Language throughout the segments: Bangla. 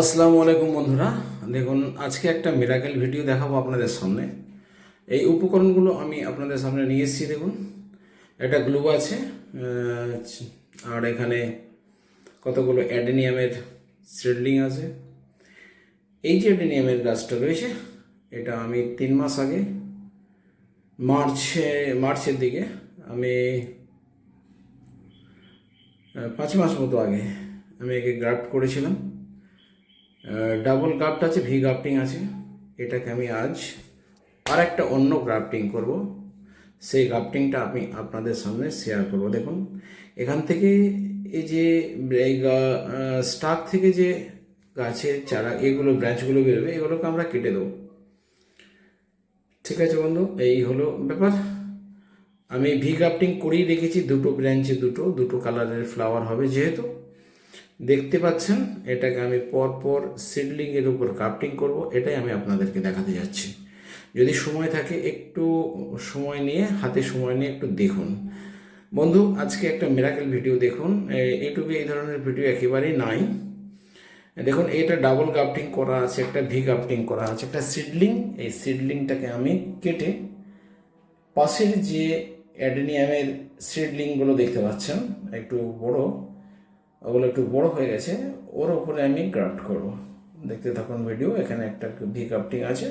আসসালামু আলাইকুম বন্ধুরা। দেখুন, আজকে একটা মিরাকেল ভিডিও দেখাবো আপনাদের সামনে। এই উপকরণগুলো আমি আপনাদের সামনে নিয়ে এসেছি, দেখুন। একটা গ্লু আছে আর এখানে কতগুলো অ্যাডেনিয়ামের সিডলিং আছে। এই যে অ্যাডেনিয়ামের গাছটা রয়েছে, এটা আমি তিন মাস আগে মার্চে, মার্চের দিকে আমি পাঁচ মাস মতো আগে আমি একে গ্রাফট করেছিলাম। ডাবল গ্রাফট আছে ভি গ্রাফটিং আছে। এটাকে আমি আজ আর একটা অন্য গ্রাফটিং করব। সেই গ্রাফটিংটা আমি আপনাদের সামনে শেয়ার করব। দেখুন, এখান থেকে এই যে স্টাক থেকে যে গাছের চারা, এগুলো ব্রাঞ্চগুলো বেরোবে, এগুলোকে আমরা কেটে দেবো। ঠিক আছে বন্ধু, এই হলো ব্যাপার। আমি ভি গ্রাফটিং করেই রেখেছি, দুটো ব্রাঞ্চে দুটো দুটো কালারের ফ্লাওয়ার হবে যেহেতু। দেখতে পাচ্ছেন, এটাকে আমি পর পর সিডলিংয়ের উপর কাপটিং করব, এটাই আমি আপনাদেরকে দেখাতে যাচ্ছি। যদি সময় থাকে, একটু সময় নিয়ে, হাতে সময় নিয়ে একটু দেখুন। বন্ধু, আজকে একটা মিরাকেল ভিডিও দেখুন। ইউটিউবে এই ধরনের ভিডিও একেবারেই নাই। দেখুন, এটা ডাবল গাফটিং করা আছে, একটা ভি গাফটিং করা আছে, একটা সিডলিং। এই সিডলিংটাকে আমি কেটে পাশের যে অ্যাডেনিয়ামের সিডলিংগুলো দেখতে পাচ্ছেন, একটু বড়। ওগুলো একটু বড় হয়ে গেছে, ওর উপরে আমি গ্রাফট করব। দেখতে থাকুন ভিডিও, এখানে একটা ভি কাপটিং আছে।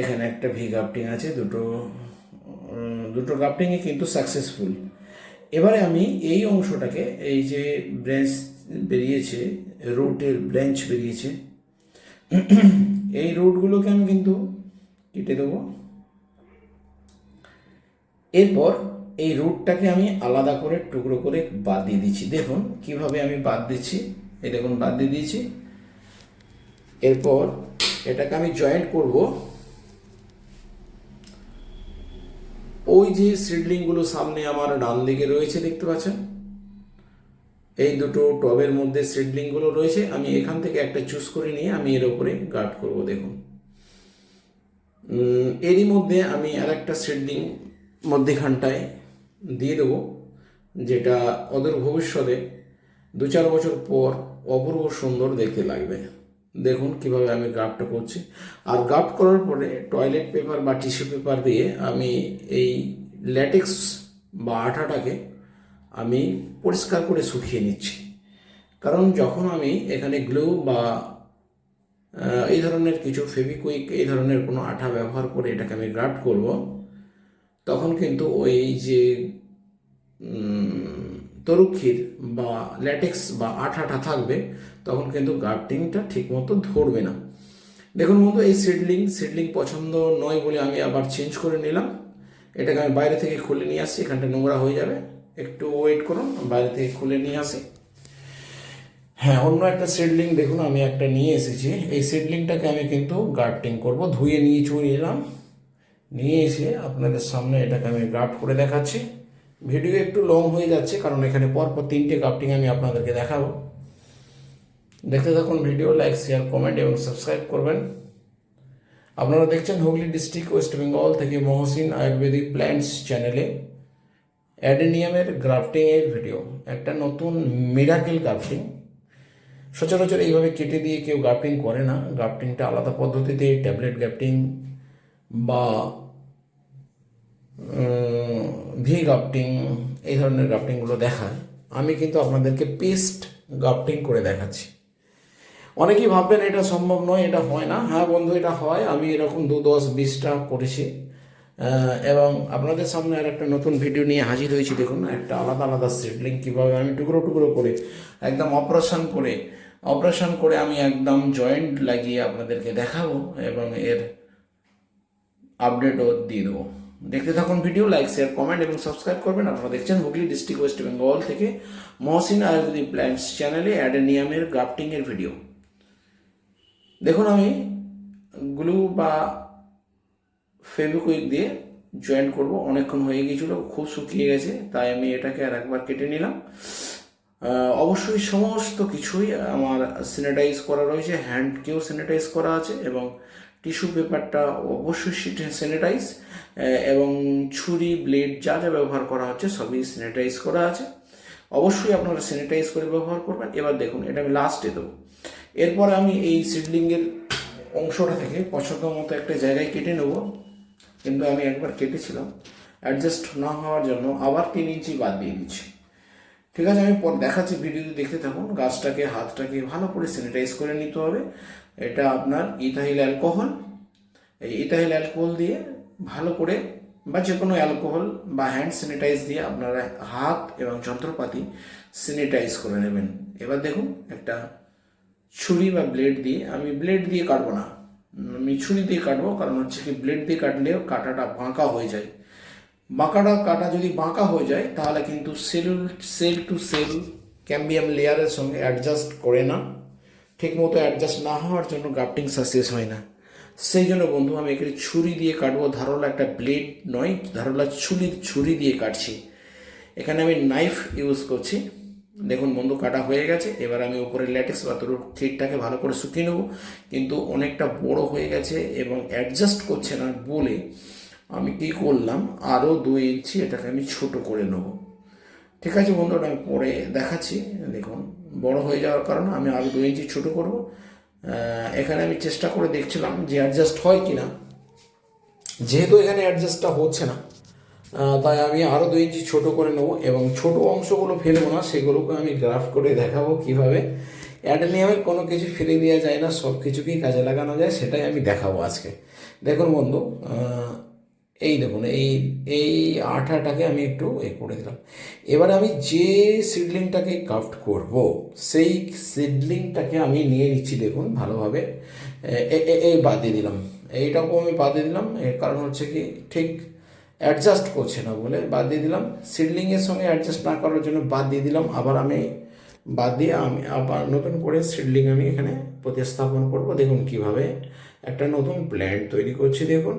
এখানে একটা ভি কাপটিং আছে, দুটো দুটো গ্রাফটিংই কিন্তু সাকসেসফুল এবারে আমি এই অংশটাকে, এই যে ব্রাঞ্চ বেরিয়েছে রুটের ব্রেঞ্চ বেরিয়েছে, এই রুটগুলোকে আমি কিন্তু কেটে দেবো। এরপর এই রুটটাকে আমি আলাদা করে টুকরো করে বাদ দিয়ে দিচ্ছি। দেখুন কীভাবে আমি বাদ দিচ্ছি। এই দেখুন, বাদ দিয়ে দিয়েছি। এরপর এটাকে আমি জয়েন্ট করব। ওই যে সিডলিংগুলো সামনে আমার ডান দিকে রয়েছে, দেখতে পাচ্ছেন? এই দুটো টবের মধ্যে সিডলিংগুলো রয়েছে। আমি এখান থেকে একটা চুজ করে নিয়ে আমি এর উপরে গার্ড করব, দেখুন। এরই মধ্যে আমি আর একটা সিডলিং মধ্যেখানটায় দিয়ে দেবো, যেটা ওদের ভবিষ্যতে দু চার বছর পর অপূর্ব সুন্দর দেখতে লাগবে। দেখুন কীভাবে আমি গ্রাফটা করছি। আর গ্রাফট করার পরে টয়লেট পেপার বা টিস্যু পেপার দিয়ে আমি এই ল্যাটেক্স বা আঠাটাকে আমি পরিষ্কার করে শুকিয়ে নিচ্ছি। কারণ যখন আমি এখানে গ্লু বা এই ধরনের কিছু ফেভিকুইক এই ধরনের কোনো আঠা ব্যবহার করে এটাকে আমি গ্রাফট করব তখন কিন্তু ওই যে তরুক্ষীর বা ল্যাটেক্স বা আঠাটা থাকবে, তখন কিন্তু গ্রাফটিংটা ঠিকমতো ধরবে না। দেখুন বন্ধু, এই সিডলিং সিডলিং পছন্দ নয় বলে আমি আবার চেঞ্জ করে নিলাম। এটাকে আমি বাইরে থেকে খুলে নিয়ে আসছি, এখানটা নোংরা হয়ে যাবে। একটু ওয়েট করুন বাইরে থেকে খুলে নিয়ে আসি। হ্যাঁ অন্য একটা সিডলিং দেখুন আমি একটা নিয়ে এসেছি। এই সিডলিংটাকে আমি কিন্তু গার্ডটিং করব, ধুয়ে নিয়ে চলে এলাম। নিয়ে এসে আপনাদের সামনে এটাকে আমি গ্রাফট করে দেখাচ্ছি। ভিডিও একটু লং হয়ে যাচ্ছে, কারণ এখানে পরপর তিনটে গ্রাফটিং আমি আপনাদেরকে দেখাবো। দেখতে থাকুন ভিডিও লাইক শেয়ার কমেন্ট এবং সাবস্ক্রাইব করবেন। আপনারা দেখছেন হুগলি ডিস্ট্রিক্ট ওয়েস্ট বেঙ্গল থেকে মহসিন আয়ুর্বেদিক প্ল্যান্টস চ্যানেলে অ্যাডেনিয়ামের গ্রাফটিংয়ের ভিডিও একটা নতুন মিরাকেল গ্রাফটিং সচরাচর এইভাবে কেটে দিয়ে কেউ গ্রাফটিং করে না। গ্রাফটিংটা আলাদা পদ্ধতিতে ট্যাবলেট গ্রাফটিং বা ভি গ্রাফটিং এই ধরনের গ্রাফটিংগুলো দেখায়। আমি কিন্তু আপনাদেরকে পেস্ট গ্রাফটিং করে দেখাচ্ছি। অনেকেই ভাববেন এটা সম্ভব নয়, এটা হয় না। হ্যাঁ বন্ধু, এটা হয়। আমি এরকম দু দশ, বিশটা করেছি। এবং আপনাদের সামনে আর একটা নতুন ভিডিও নিয়ে হাজির হয়েছি। দেখুন, একটা আলাদা আলাদা সিডলিং কীভাবে আমি টুকরো টুকরো করে, একদম অপারেশন করে অপারেশন করে আমি একদম জয়েন্ট লাগিয়ে আপনাদেরকে দেখাবো এবং এর আপডেটও দিয়ে দেবো। দেখতে থাকুন ভিডিও লাইক শেয়ার কমেন্ট এবং সাবস্ক্রাইব করবেন। আপনারা দেখছেন হুগলি ডিস্ট্রিক্ট ওয়েস্ট বেঙ্গল থেকে মহসিন আয়ুর্বেদিক প্ল্যান্টস চ্যানেলে অ্যাড অ্যাডেনিয়ামের গ্রাফটিংয়ের ভিডিও দেখুন আমি গ্লু বা ফেভিকুইক দিয়ে জয়েন্ট করব। অনেকক্ষণ হয়ে গিয়েছিল, খুব শুকিয়ে গেছে, তাই আমি এটাকে আর একবার কেটে নিলাম। অবশ্যই সমস্ত কিছুই আমার স্যানিটাইজ করা রয়েছে হ্যান্ডকেও স্যানিটাইজ করা আছে এবং টিস্যু পেপারটা অবশ্যই স্যানিটাইজ এবং ছুরি ব্লেড যা যা ব্যবহার করা হচ্ছে সবই স্যানিটাইজ করা আছে। অবশ্যই আপনারা স্যানিটাইজ করে ব্যবহার করবেন। এবার দেখুন, এটা আমি লাস্টে দেবো। এরপর আমি এই সিডলিংয়ের অংশটা থেকে পছন্দ মতো একটা জায়গায় কেটে নেব। কিন্তু আমি একবার কেটেছিলাম অ্যাডজাস্ট না হওয়ার জন্য আবার তিন ইঞ্চি বাদ দিয়ে দিচ্ছি। ঠিক আছে, আমি পর দেখাচ্ছি ভিডিওতে দেখতে থাকুন। গাছটাকে, হাতটাকে ভালো করে স্যানিটাইজ করে নিতে হবে। এটা আপনার ইথাইল অ্যালকোহল। এই ইথাইল অ্যালকোহল দিয়ে ভালো করে বা যে কোনো অ্যালকোহল বা হ্যান্ড স্যানিটাইজ দিয়ে আপনারা হাত এবং যন্ত্রপাতি স্যানিটাইজ করে নেবেন। এবার দেখুন, একটা ছুরি বা ব্লেড দিয়ে, আমি ব্লেড দিয়ে কাটবো না। আমি ছুরি দিয়ে কাটবো, কারণ হচ্ছে কি, ব্লেড দিয়ে কাটলেও কাটাটা বাঁকা হয়ে যায়। বাঁকাটা, কাটা যদি বাঁকা হয়ে যায়, তাহলে কিন্তু cell cell to cell cambium লেয়ারের সঙ্গে অ্যাডজাস্ট করে না। ঠিক মতো অ্যাডজাস্ট না হওয়ার জন্য গ্রাফটিং সাকসেস হয় না। সেই জন্য বন্ধু, আমি এখানে ছুরি দিয়ে কাটবো। ধারলা একটা ব্লেড নয়, ধারলা ছুরি ছুরি দিয়ে কাটছি। এখানে আমি নাইফ ইউজ করছি। দেখুন বন্ধু, কাটা হয়ে গেছে। এবার আমি উপরে ল্যাটেক্স বা তোর থ্রিডটাকে ভালো করে শুকিয়ে নেব। কিন্তু অনেকটা বড় হয়ে গেছে এবং অ্যাডজাস্ট করছে না বলে আমি কী করলাম? আরও দুই ইঞ্চি এটাকে আমি ছোট করে নেব। ঠিক আছে বন্ধুরা আমি পরে দেখাচ্ছি। দেখুন, বড় হয়ে যাওয়ার কারণে আমি আরও দু ইঞ্চি ছোট করব। এখানে আমি চেষ্টা করে দেখছিলাম যে অ্যাডজাস্ট হয় কি না যেহেতু এখানে অ্যাডজাস্টটা হচ্ছে না তাই আমি আরও দু ইঞ্চি ছোটো করে নেব এবং ছোট অংশগুলো ফেলব না, সেগুলোকে আমি গ্রাফ করে দেখাবো কীভাবে। অ্যাডেনিয়ামের কোনো কিছু ফেলে দেওয়া যায় না সব কিছুকেই কাজে লাগানো যায়, সেটাই আমি দেখাবো আজকে। দেখুন বন্ধু এই দেখুন, এই এই আঠাটাকে আমি একটু এ করে দিলাম। এবারে আমি যে সিডলিংটাকে কাফট করব, সেই সিডলিংটাকে আমি নিয়ে নিচ্ছি দেখুন ভালোভাবে। এই বাদ দিয়ে দিলাম। এইটাকেও আমি বাদ দিয়ে দিলাম। এর কারণ হচ্ছে কি, ঠিক অ্যাডজাস্ট করছে না বলে বাদ দিয়ে দিলাম। সিডলিংয়ের সঙ্গে অ্যাডজাস্ট না করার জন্য বাদ দিয়ে দিলাম। আবার আমি বাদ দিয়ে আমি আবার নতুন করে সিডলিং আমি এখানে প্রতিস্থাপন করব। দেখুন কীভাবে একটা নতুন প্ল্যান্ট তৈরি করছি দেখুন।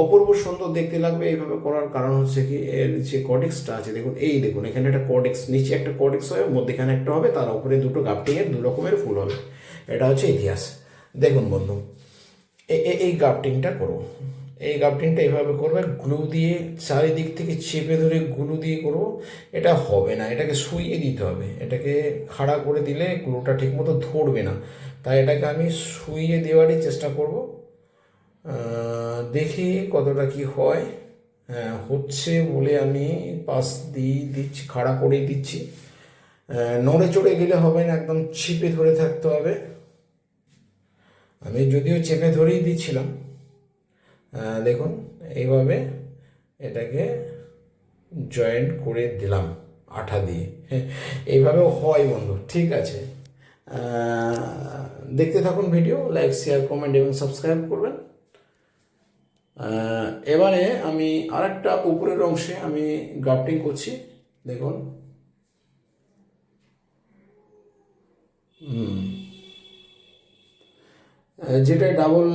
অপূর্ব সুন্দর দেখতে লাগবে এইভাবে করার কারণ হচ্ছে কি, এর যে কডেক্সটা আছে, দেখুন, এই দেখুন, এখানে একটা কডেক্স নিচে একটা কডেক্স হবে মধ্যেখানে একটা হবে, তার উপরে দুটো গাপটিংয়ের দু রকমের ফুল হবে। এটা হচ্ছে ইতিহাস। দেখুন বন্ধু এই গাফটিংটা করো এই গাফটিংটা এইভাবে করবে গ্লু দিয়ে চারিদিক থেকে চেপে ধরে গ্লু দিয়ে করো, এটা হবে না, এটাকে শুইয়ে দিতে হবে। এটাকে খাড়া করে দিলে গ্লুটা ঠিকমতো ধরবে না। তাই এটাকে আমি শুইয়ে দেওয়ারই চেষ্টা করব। দেখি কতটা কি হয়। হ্যাঁ হচ্ছে বলে আমি পাস দিয়ে দিচ্ছি, খাড়া করে দিচ্ছি। নড়ে চড়ে গেলে হবে না, একদম চিপে ধরে থাকতে হবে। আমি যদিও চেপে ধরেই দিচ্ছিলাম। দেখুন, এইভাবে এটাকে জয়েন্ট করে দিলাম আঠা দিয়ে। এইভাবেও হয় বন্ধু, ঠিক আছে। দেখতে থাকুন ভিডিও লাইক শেয়ার কমেন্ট এবং সাবস্ক্রাইব করবেন। এবারে আমি আরেকটা উপরের অংশে আমি গ্রাফটিং করছি, দেখুন। যেটা ডাবল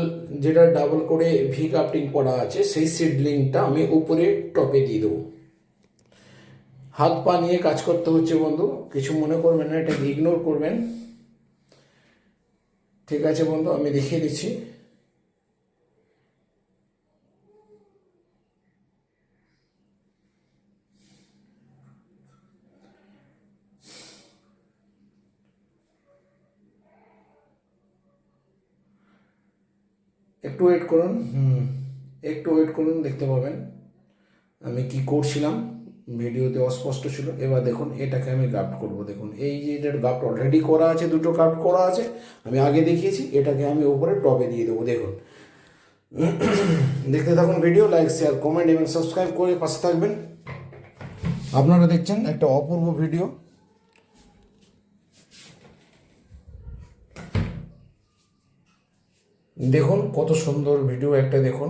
যেটা ডাবল করে ভি কাপটিং করা আছে, সেই সিডলিংটা আমি উপরে টপে দিয়ে দেবো। হাত পা নিয়ে কাজ করতে হচ্ছে বন্ধু, কিছু মনে করবেন না এটাকে ইগনোর করবেন। ঠিক আছে বন্ধু, আমি দেখিয়ে দিচ্ছি। একটু ওয়েট করুন। হুম, একটু ওয়েট করুন, দেখতে পাবেন। আমি কি করছিলাম? ভিডিওতে অস্পষ্ট ছিল। এবার দেখুন, এটাকে আমি গাফট করব। দেখুন, এই যে এটার গাফট অলরেডি করা আছে, দুটো গাফট করা আছে, আমি আগে দেখিয়েছি, এটাকে আমি উপরে টপে দিয়ে দেবো। দেখুন। দেখতে থাকুন ভিডিও লাইক শেয়ার কমেন্ট এবং সাবস্ক্রাইব করে পাশে থাকবেন। আপনারা দেখছেন একটা অপূর্ব ভিডিও দেখুন কত সুন্দর ভিডিও একটা দেখুন।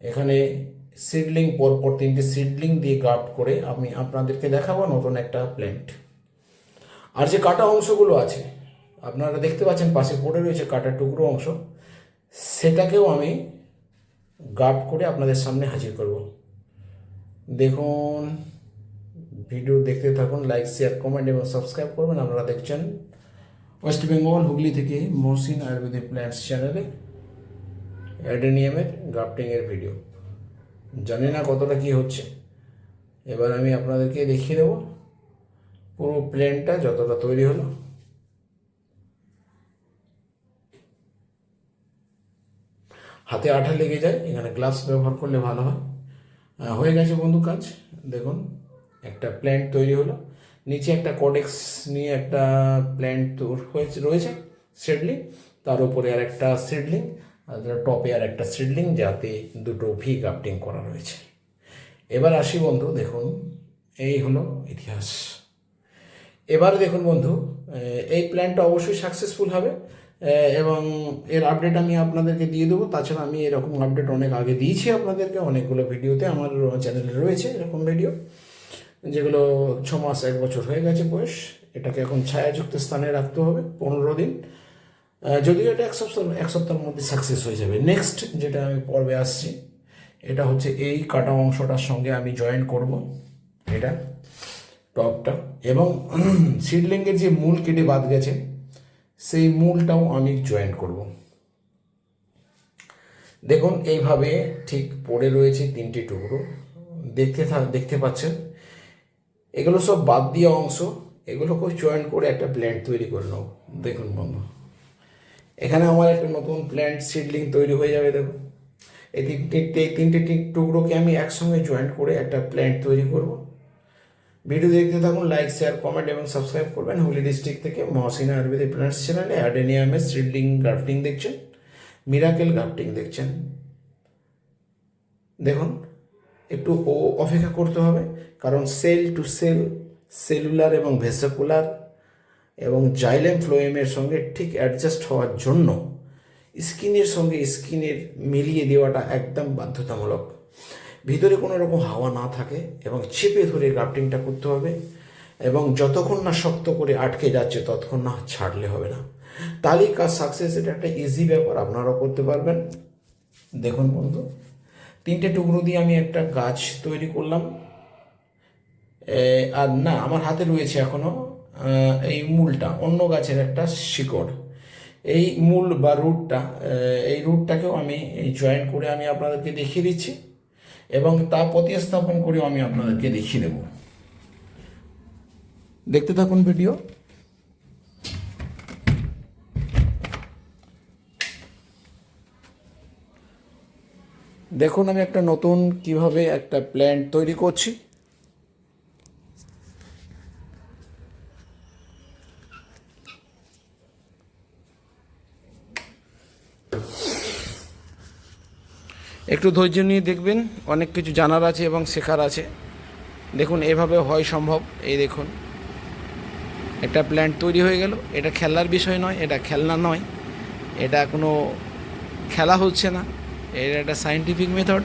এখানে সিডলিং পরপর তিনটে সিডলিং দিয়ে গার্ড করে আমি আপনাদেরকে দেখাবো নতুন একটা প্ল্যান্ট আর যে কাটা অংশগুলো আছে, আপনারা দেখতে পাচ্ছেন পাশে পড়ে রয়েছে কাটা টুকরো অংশ। সেটাকেও আমি গার্ড করে আপনাদের সামনে হাজির করব। দেখুন ভিডিও দেখতে থাকুন লাইক শেয়ার কমেন্ট এবং সাবস্ক্রাইব করবেন। আপনারা দেখছেন ওয়েস্ট বেঙ্গল হুগলি থেকে মহসিন আয়ুর্বেদিক প্ল্যান্টস চ্যানেলে অ্যাডেনিয়ামের গ্রাফটিংয়ের ভিডিও। জানি না কতটা কী হচ্ছে। এবার আমি আপনাদেরকে দেখিয়ে দেবো পুরো প্লেনটা যতটা তৈরি হলো। হাতে আঠা লেগে যায়, এখানে গ্লাস ব্যবহার করলে ভালো হয়। হয়ে গেছে বন্ধু কাজ। দেখুন, একটা প্ল্যান্ট তৈরি হলো। নিচে একটা কোডেক্স নিয়ে একটা প্ল্যান্ট হয়েছে, রয়েছে, সেডলিং। তার উপরে আর একটা সেডলিং। টপে আর একটা সিডলিং যাতে দুটো ভি গ্রাফটিং করা রয়েছে। এবার আসি বন্ধু, দেখুন, এই হলো ইতিহাস। এবার দেখুন বন্ধু এই প্ল্যানটা অবশ্যই সাকসেসফুল হবে এবং এর আপডেট আমি আপনাদেরকে দিয়ে দেবো। তাছাড়া আমি এরকম আপডেট অনেক আগে দিয়েছি আপনাদেরকে, অনেকগুলো ভিডিওতে আমার চ্যানেলে রয়েছে এরকম ভিডিও, যেগুলো ছ মাস এক বছর হয়ে গেছে বয়স। এটাকে এখন ছায়াযুক্ত স্থানে রাখতে হবে, পনেরো দিন। যদিও এটা এক সপ্তাহ এক সপ্তাহের মধ্যে সাকসেস হয়ে যাবে। নেক্সট যেটা আমি পর্বে আসছি, এটা হচ্ছে এই কাটা অংশটার সঙ্গে আমি জয়েন করব, এটা টপটা। এবং সিডলিংয়ের যে মূল কেটে বাদ গেছে, সেই মূলটাও আমি জয়েন করব। দেখুন, এইভাবে ঠিক পড়ে রয়েছে তিনটি টুকরো। দেখতে দেখতে পাচ্ছেন, এগুলো সব বাদ দিয়া অংশ এগুলোকে জয়েন করে একটা ব্ল্যান্ড তৈরি করে নেব দেখুন বন্ধু। এখানে আমার একটা নতুন প্ল্যান্ট সিডলিং তৈরি হয়ে যাবে দেখুন এই তিনটে এই তিনটে টুকরোকে আমি একসঙ্গে জয়েন্ট করে একটা প্ল্যান্ট তৈরি করব। ভিডিও দেখতে থাকুন লাইক শেয়ার কমেন্ট এবং সাবস্ক্রাইব করবেন। হুগলি ডিস্ট্রিক্ট থেকে মহসিনা আয়ুর্বেদিক প্ল্যান্টস চ্যানেলে অ্যাডেনিয়ামের সিডলিং গ্রাফটিং দেখছেন মিরাকেল গ্রাফটিং দেখছেন। দেখুন, একটু ও অপেক্ষা করতে হবে, কারণ সেল টু সেল সেলুলার এবং ভেসিকুলার এবং জাইলেম ফ্লোয়েমের সঙ্গে ঠিক অ্যাডজাস্ট হওয়ার জন্য স্কিনের সঙ্গে স্কিনের মিলিয়ে দেওয়াটা একদম বাধ্যতামূলক। ভিতরে কোনো রকম হাওয়া না থাকে এবং চেপে ধরে গ্রাফটিংটা করতে হবে এবং যতক্ষণ না শক্ত করে আটকে যাচ্ছে ততক্ষণ না ছাড়লে হবে না। তাহলেই কাজ সাকসেস এটা একটা ইজি ব্যাপার আপনারাও করতে পারবেন। দেখুন বন্ধু তিনটে টুকরো দিয়ে আমি একটা গাছ তৈরি করলাম। আর না আমার হাতে রয়েছে এখনও আহ, এই মূলটা, অন্য গাছের একটা শিকড়। এই মূল বা রুটটা এই রুটটাকেও আমি জয়েন করে আমি আপনাদেরকে দেখিয়ে দিচ্ছি এবং তা প্রতিস্থাপন করেও আমি আপনাদেরকে দেখিয়ে দেব। দেখতে থাকুন ভিডিও দেখুন আমি একটা নতুন কীভাবে একটা প্ল্যান্ট তৈরি করছি। একটু ধৈর্য নিয়ে দেখবেন, অনেক কিছু জানার আছে এবং শেখার আছে। দেখুন, এভাবে হয় সম্ভব। এই দেখুন, একটা প্ল্যান্ট তৈরি হয়ে গেল। এটা খেলার বিষয় নয়, এটা খেলনা নয়। এটা কোনো খেলা হচ্ছে না। এটা একটা সায়েন্টিফিক মেথড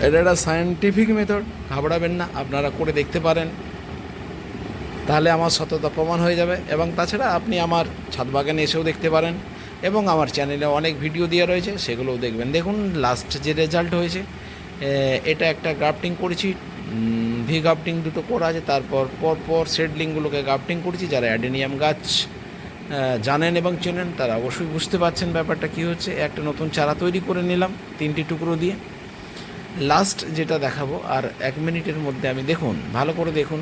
এটা একটা সায়েন্টিফিক মেথড ঘাবড়াবেন না, আপনারা করে দেখতে পারেন। তাহলে আমার সততা প্রমাণ হয়ে যাবে। এবং তাছাড়া আপনি আমার ছাদ বাগানে এসেও দেখতে পারেন। এবং আমার চ্যানেলে অনেক ভিডিও দেওয়া রয়েছে, সেগুলোও দেখবেন। দেখুন লাস্ট যে রেজাল্ট হয়েছে এটা একটা গ্রাফটিং করেছি ভি গ্রাফটিং দুটো করা আছে, তারপর পরপর সেডলিংগুলোকে গ্রাফটিং করেছি, যারা অ্যাডেনিয়াম গাছ জানেন এবং চেনেন, তারা অবশ্যই বুঝতে পারছেন ব্যাপারটা কী হচ্ছে। একটা নতুন চারা তৈরি করে নিলাম, তিনটি টুকরো দিয়ে। লাস্ট যেটা দেখাবো, আর এক মিনিটের মধ্যে আমি দেখুন, ভালো করে দেখুন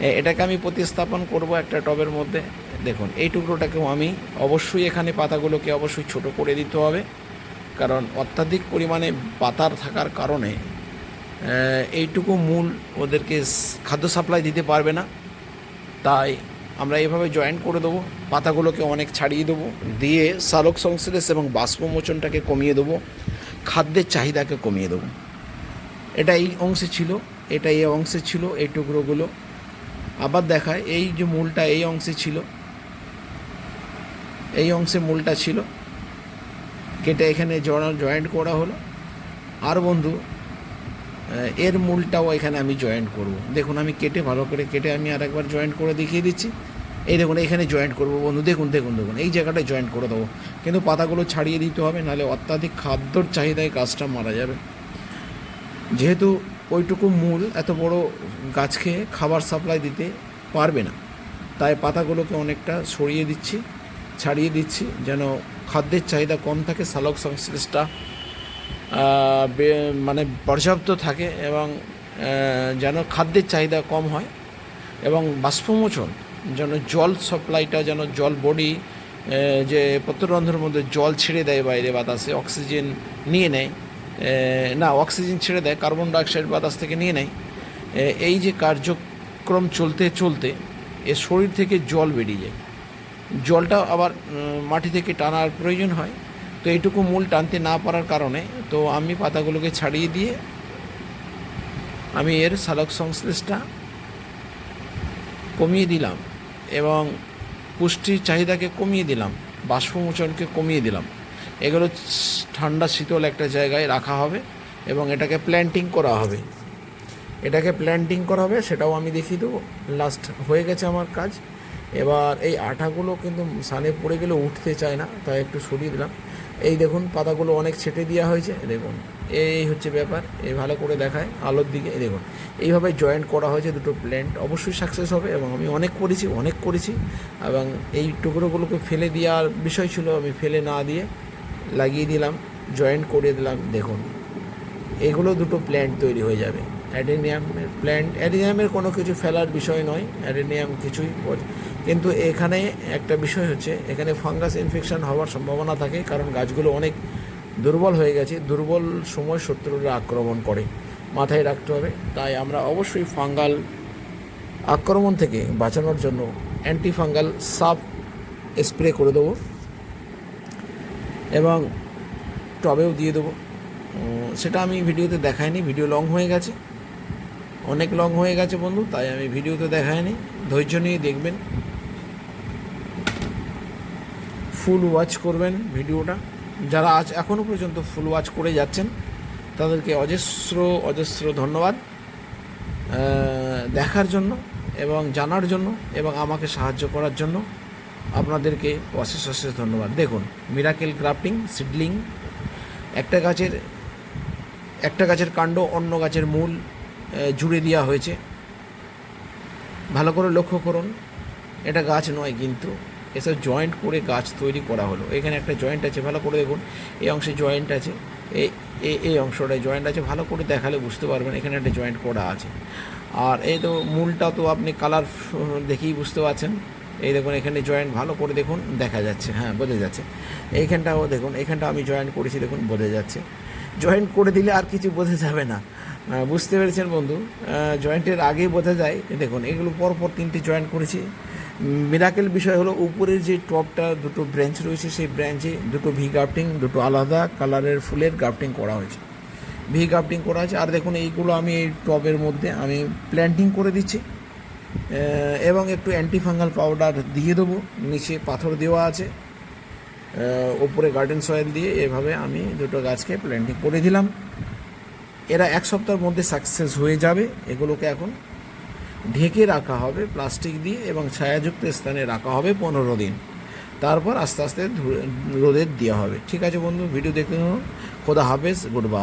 এটাকে আমি প্রতিস্থাপন করব একটা টবের মধ্যে। দেখুন, এই টুকরোটাকেও আমি অবশ্যই এখানে পাতাগুলোকে অবশ্যই ছোট করে দিতে হবে। কারণ অত্যাধিক পরিমাণে পাতার থাকার কারণে এইটুকু মূল ওদেরকে খাদ্য সাপ্লাই দিতে পারবে না। তাই আমরা এভাবে জয়েন্ট করে দেবো, পাতাগুলোকে অনেক ছাড়িয়ে দেবো, দিয়ে সালোক সংশ্লেষ এবং বাষ্পমোচনটাকে কমিয়ে দেবো, খাদ্যের চাহিদাকে কমিয়ে দেবো। এটা এই অংশে ছিল এটা এই অংশে ছিল এই টুকরোগুলো। আবার দেখায়, এই যে মূলটা এই অংশে ছিল, এই অংশে মূলটা ছিল। কেটে এখানে জয়েন্ট করা হলো। আর বন্ধু এর মূলটাও এখানে আমি জয়েন্ট করব। দেখুন, আমি কেটে ভালো করে কেটে আমি আর একবার জয়েন্ট করে দেখিয়ে দিচ্ছি। এই দেখুন, এখানে জয়েন্ট করব বন্ধু। দেখুন দেখুন দেখুন, এই জায়গাটায় জয়েন্ট করে দেবো। কিন্তু পাতাগুলো ছাড়িয়ে দিতে হবে, নাহলে অত্যাধিক খাদ্যর চাহিদায় গাছটা মারা যাবে। যেহেতু ওইটুকু মূল এত বড় গাছকে খাবার সাপ্লাই দিতে পারবে না। তাই পাতাগুলোকে অনেকটা সরিয়ে দিচ্ছি, ছাড়িয়ে দিচ্ছি যেন খাদ্যের চাহিদা কম থাকে, সালোক সংশ্লেষটা মানে পর্যাপ্ত থাকে এবং যেন খাদ্যের চাহিদা কম হয় এবং বাষ্পমোচন যেন জল সাপ্লাইটা যেন জল বডি যে পত্ররন্ধ্রের মধ্যে জল ছেড়ে দেয় বাইরে বাতাসে, অক্সিজেন নিয়ে নেয় না, অক্সিজেন ছেড়ে দেয়, কার্বন ডাইঅক্সাইড বাতাস থেকে নিয়ে নেয়। এই যে কার্যক্রম চলতে চলতে এর শরীর থেকে জল বেরিয়ে যায়। জলটা আবার মাটি থেকে টানার প্রয়োজন হয়। তো এইটুকু মূল টানতে না পারার কারণে তো আমি পাতাগুলোকে ছাড়িয়ে দিয়ে আমি এর সালোক সংশ্লেষটা কমিয়ে দিলাম এবং পুষ্টির চাহিদাকে কমিয়ে দিলাম, বাষ্পমোচনকে কমিয়ে দিলাম। এগুলো ঠান্ডা শীতল একটা জায়গায় রাখা হবে এবং এটাকে প্ল্যান্টিং করা হবে। এটাকে প্ল্যান্টিং করা হবে, সেটাও আমি দেখিয়ে দেবো। লাস্ট হয়ে গেছে আমার কাজ। এবার এই আঠাগুলো কিন্তু সানে পড়ে গেলে উঠতে চায় না, তাই একটু সরিয়ে দিলাম। এই দেখুন, পাতাগুলো অনেক ছেটে দেওয়া হয়েছে। দেখুন, এই হচ্ছে ব্যাপার। এই ভালো করে দেখায় আলোর দিকে। এই দেখুন, এইভাবে জয়েন্ট করা হয়েছে দুটো প্ল্যান্ট অবশ্যই সাকসেস হবে এবং আমি অনেক করেছি অনেক করেছি। এবং এই টুকরোগুলোকে ফেলে দেওয়ার বিষয় ছিল, আমি ফেলে না দিয়ে লাগিয়ে দিলাম জয়েন্ট করে দিলাম, দেখুন। এগুলো দুটো প্ল্যান্ট তৈরি হয়ে যাবে। অ্যাডেনিয়ামের প্ল্যান্ট অ্যাডেনিয়ামের কোনো কিছু ফেলার বিষয় নয়, অ্যাডেনিয়াম কিছুই কিন্তু এখানে একটা বিষয় হচ্ছে, এখানে ফাঙ্গাস ইনফেকশন হওয়ার সম্ভাবনা থাকে, কারণ গাছগুলো অনেক দুর্বল হয়ে গেছে। দুর্বল সময় শত্রুরা আক্রমণ করে, মাথায় রাখতে হবে। তাই আমরা অবশ্যই ফাঙ্গাল আক্রমণ থেকে বাঁচানোর জন্য অ্যান্টি ফাঙ্গাল সাপ স্প্রে করে দেবো। এবং টবেও দিয়ে দেবো। সেটা আমি ভিডিওতে দেখাইনি, ভিডিও লং হয়ে গেছে। অনেক লং হয়ে গেছে বন্ধু, তাই আমি ভিডিওতে দেখাইনি। ধৈর্য নিয়ে দেখবেন। ফুল ওয়াচ করবেন ভিডিওটা। যারা আজ এখনও পর্যন্ত ফুল ওয়াচ করে যাচ্ছেন, তাদেরকে অজস্র অজস্র ধন্যবাদ দেখার জন্য এবং জানার জন্য এবং আমাকে সাহায্য করার জন্য। আপনাদেরকে অশেষ অশেষ ধন্যবাদ। দেখুন মিরাকেল গ্রাফটিং সিডলিং একটা গাছের একটা গাছের কাণ্ড, অন্য গাছের মূল জুড়ে দেওয়া হয়েছে। ভালো করে লক্ষ্য করুন, এটা গাছ নয় কিন্তু এসব জয়েন্ট করে গাছ তৈরি করা হলো। এখানে একটা জয়েন্ট আছে, ভালো করে দেখুন, এই অংশে জয়েন্ট আছে এই- এই অংশটায় জয়েন্ট আছে, ভালো করে দেখালে বুঝতে পারবেন, এখানে একটা জয়েন্ট করা আছে। আর এই তো মূলটা তো আপনি কালার দেখেই বুঝতে পারছেন। এই দেখুন, এখানে জয়েন্ট ভালো করে দেখুন, দেখা যাচ্ছে হ্যাঁ বোঝা যাচ্ছে। এইখানটাও দেখুন এখানটা আমি জয়েন্ট করেছি, দেখুন, বোঝা যাচ্ছে। জয়েন্ট করে দিলে আর কিছু বোঝা যাবে না। বুঝতে পেরেছেন বন্ধু? জয়েন্টের আগেই বোঝা যায়। দেখুন, এগুলো পরপর তিনটি জয়েন্ট করেছি। মিরাকেল বিষয় হলো, উপরের যে টপটা দুটো ব্রাঞ্চ রয়েছে, সেই ব্রাঞ্চে দুটো ভি গাফটিং দুটো আলাদা কালারের ফুলের গাফটিং করা হয়েছে। ভি গাফটিং করা আছে। আর দেখুন, এইগুলো আমি এই টবের মধ্যে আমি প্ল্যান্টিং করে দিচ্ছি। এবং একটু অ্যান্টিফাঙ্গাল পাউডার দিয়ে দেবো। নিচে পাথর দেওয়া আছে। ওপরে গার্ডেন সয়েল দিয়ে এভাবে আমি দুটো গাছকে প্ল্যান্টিং করে দিলাম। এরা এক সপ্তাহের মধ্যে সাকসেস হয়ে যাবে। এগুলোকে এখন ঢেকে রাখা হবে প্লাস্টিক দিয়ে এবং ছায়াযুক্ত স্থানে রাখা হবে পনেরো দিন। তারপর আস্তে আস্তে রোদের দেওয়া হবে। ঠিক আছে বন্ধু ভিডিও দেখতে খোদা হাফেজ গুড বাই